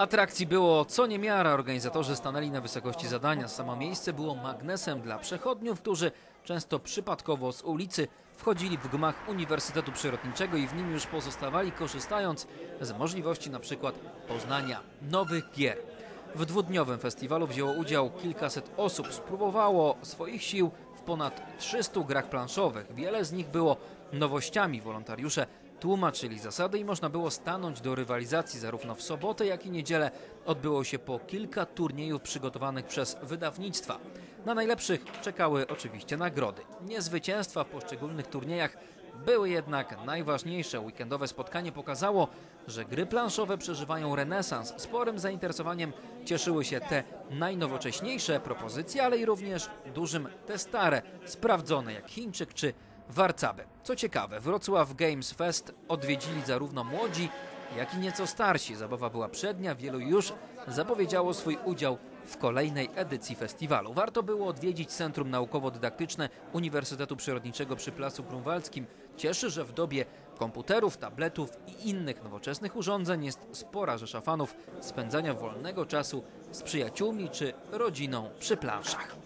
Atrakcji było co niemiara. Organizatorzy stanęli na wysokości zadania. Samo miejsce było magnesem dla przechodniów, którzy często przypadkowo z ulicy wchodzili w gmach Uniwersytetu Przyrodniczego i w nim już pozostawali, korzystając z możliwości na przykład poznania nowych gier. W dwudniowym festiwalu wzięło udział kilkaset osób. Spróbowało swoich sił w ponad 300 grach planszowych. Wiele z nich było nowościami. Wolontariusze tłumaczyli zasady i można było stanąć do rywalizacji zarówno w sobotę, jak i niedzielę. Odbyło się po kilka turniejów przygotowanych przez wydawnictwa. Na najlepszych czekały oczywiście nagrody. Nie zwycięstwa w poszczególnych turniejach były jednak najważniejsze. Weekendowe spotkanie pokazało, że gry planszowe przeżywają renesans. Sporym zainteresowaniem cieszyły się te najnowocześniejsze propozycje, ale i również dużym te stare, sprawdzone jak Chińczyk czy Warcaby. Co ciekawe, Wrocław Games Fest odwiedzili zarówno młodzi, jak i nieco starsi. Zabawa była przednia, wielu już zapowiedziało swój udział w kolejnej edycji festiwalu. Warto było odwiedzić Centrum Naukowo-Dydaktyczne Uniwersytetu Przyrodniczego przy Placu Grunwaldzkim. Cieszy, że w dobie komputerów, tabletów i innych nowoczesnych urządzeń jest spora rzesza fanów spędzania wolnego czasu z przyjaciółmi czy rodziną przy planszach.